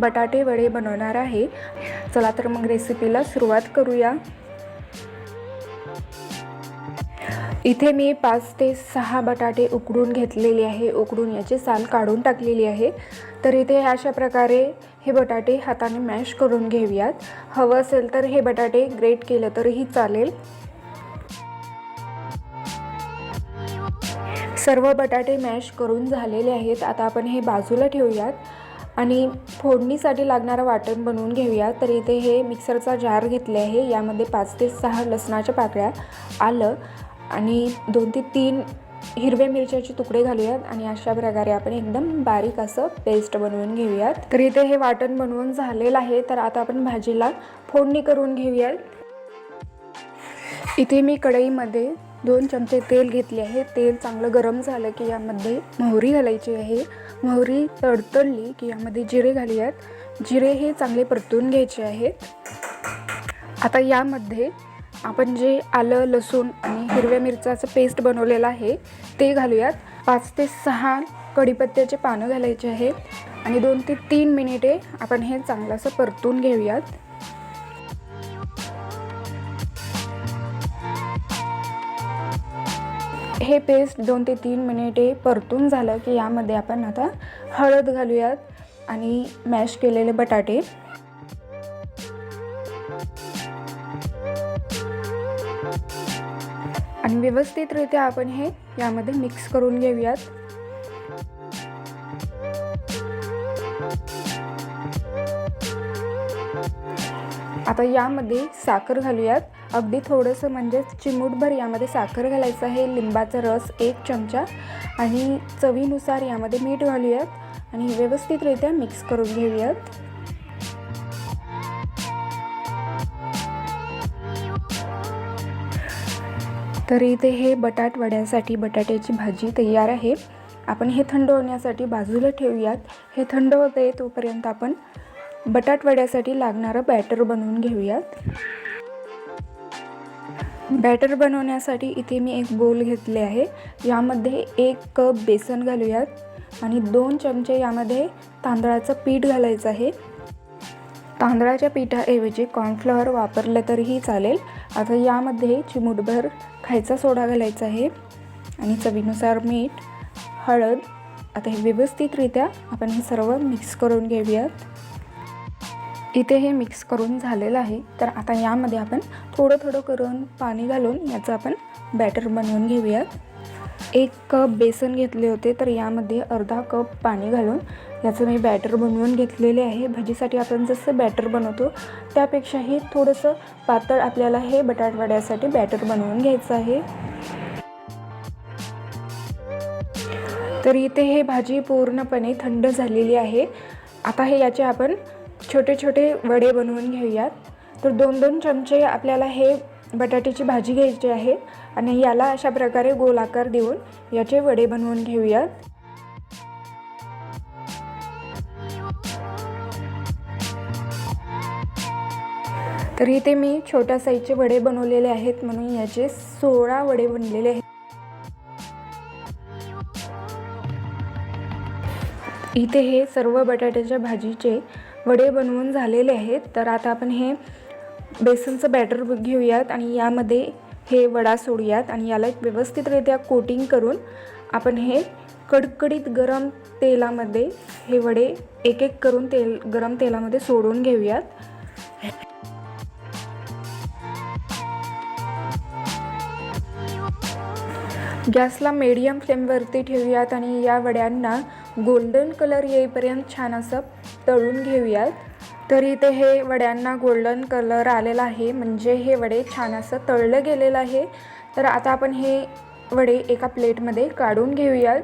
बटाटे वडे बनवणार आहे. चला तर मग रेसिपीला सुरुवात करूया. इथे मी पाच ते सहा बटाटे उकडून घेतलेले आहे. उकडून याची साल काढून टाकलेली आहे. तर इथे अशा प्रकारे हे बटाटे हाताने मॅश करून घेऊयात. हवं असेल तर हे बटाटे ग्रेट केलं तरीही चालेल. सर्व बटाटे मॅश करून झालेले आहेत. आता आपण हे बाजूला ठेवूयात. आणि फोडणीसाठी लागणारं वाटण बनवून घेऊया. तर इथे हे मिक्सरचा जार घेतले आहे. यामध्ये पाच ते सहा लसणाच्या पाकळ्या आलं आणि दोन ते तीन हिरव्या मिरच्याचे तुकडे घालूयात आणि अशा प्रकारे आपण एकदम बारीक असं पेस्ट बनवून घेऊयात. तर इथे हे वाटण बनवून झालेलं आहे. तर आता आपण भाजीला फोडणी करून घेऊयात. इथे मी कढईमध्ये दोन चमचे तेल घेतले आहे. तेल चांगलं गरम झालं की यामध्ये मोहरी घालायची आहे. मोहरी तडतडली की यामध्ये जिरे घालूयात. जिरे हे चांगले परतून घ्यायचे आहेत. आता यामध्ये आपण जे आलं लसूण आणि हिरव्या मिरच्याचं पेस्ट बनवलेलं आहे ते घालूयात. पाच ते सहा कढीपत्त्याचे पानं घालायचे आहेत. आणि दोन ते तीन मिनिटे आपण हे चांगलं असं परतून घेऊयात. हे पेस्ट दोन ते तीन मिनिटे परतून झालं की यामध्ये आपण आता हळद घालूयात आणि मॅश केलेले बटाटे. आणि व्यवस्थितरित्या आपण हे यामध्ये मिक्स करून घेऊयात. आता यामध्ये साखर घालूयात. अगदी थोडंसं म्हणजे चिमूटभर यामध्ये साखर घालायचं आहे लिंबाचा रस एक चमचा आणि चवीनुसार यामध्ये मीठ घालूयात आणि व्यवस्थितरित्या मिक्स करून घेऊयात. तर इथे हे बटाट वड्यासाठी बटाट्याची भाजी तयार आहे. आपण हे थंड होण्यासाठी बाजूला ठेवूयात. हे थंड होते तोपर्यंत आपण बटाट वड्यासाठी लागणारं बॅटर बनवून घेऊयात. बॅटर बनवण्यासाठी इथे मी एक बोल घेतले आहे. यामध्ये एक कप बेसन घालूयात आणि दोन चमचे यामध्ये तांदळाचं पीठ घालायचं आहे. तांदळाच्या पिठाऐवजी कॉर्नफ्लॉवर वापरलं तरीही चालेल. आता यामध्ये चिमूटभर खायचा सोडा घालायचा आहे आणि चवीनुसार मीठ हळद आता हे व्यवस्थितरित्या आपण हे सर्व मिक्स करून घेऊयात. इथे हे मिक्स करून झालेलं आहे. तर आता यामध्ये आपण थोडं थोडं करून पाणी घालून याचं आपण बॅटर बनवून घेऊयात. एक कप बेसन घेतले होते तर यामध्ये अर्धा कप पाणी घालून याचं मी बॅटर बनवून घेतलेले आहे. भजीसाठी आपण जसं बॅटर बनवतो त्यापेक्षाही थोडंसं पातळ आपल्याला हे बटाटवड्यासाठी बॅटर बनवून घ्यायचं आहे. तर इथे हे भाजी पूर्णपणे थंड झालेली आहे. आता हे याचे आपण छोटे छोटे वडे बनवून घेऊयात. तर दोन दोन चमचे आपल्याला हे बटाट्याची भाजी घ्यायची आहे आणि याला अशा प्रकारे गोलाकार देऊन याचे वडे बनवून घेऊयात. तर इथे मी छोट्या साईजचे वडे बनवलेले आहेत म्हणून याचे सोळा वडे बनलेले आहेत. इथे हे सर्व बटाट्याच्या भाजीचे वडे बनवून झालेले आहेत. तर आता आपण हे बेसनचं बॅटर घेऊयात आणि यामध्ये हे वडा सोडूयात आणि याला एक व्यवस्थितरित्या कोटिंग करून आपण हे कडकडीत गरम तेलामध्ये हे वडे एक एक करून तेल गरम तेलामध्ये सोडून घेऊयात. गॅसला मीडियम फ्लेमवरती ठेवूयात आणि या वड्यांना गोल्डन कलर येईपर्यंत छान असं तळून घेऊयात. तर इथे हे वड्यांना गोल्डन कलर आलेला आहे. म्हणजे हे वडे छान असं तळलं गेलेलं आहे. तर आता आपण हे वडे एका प्लेटमध्ये काढून घेऊयात.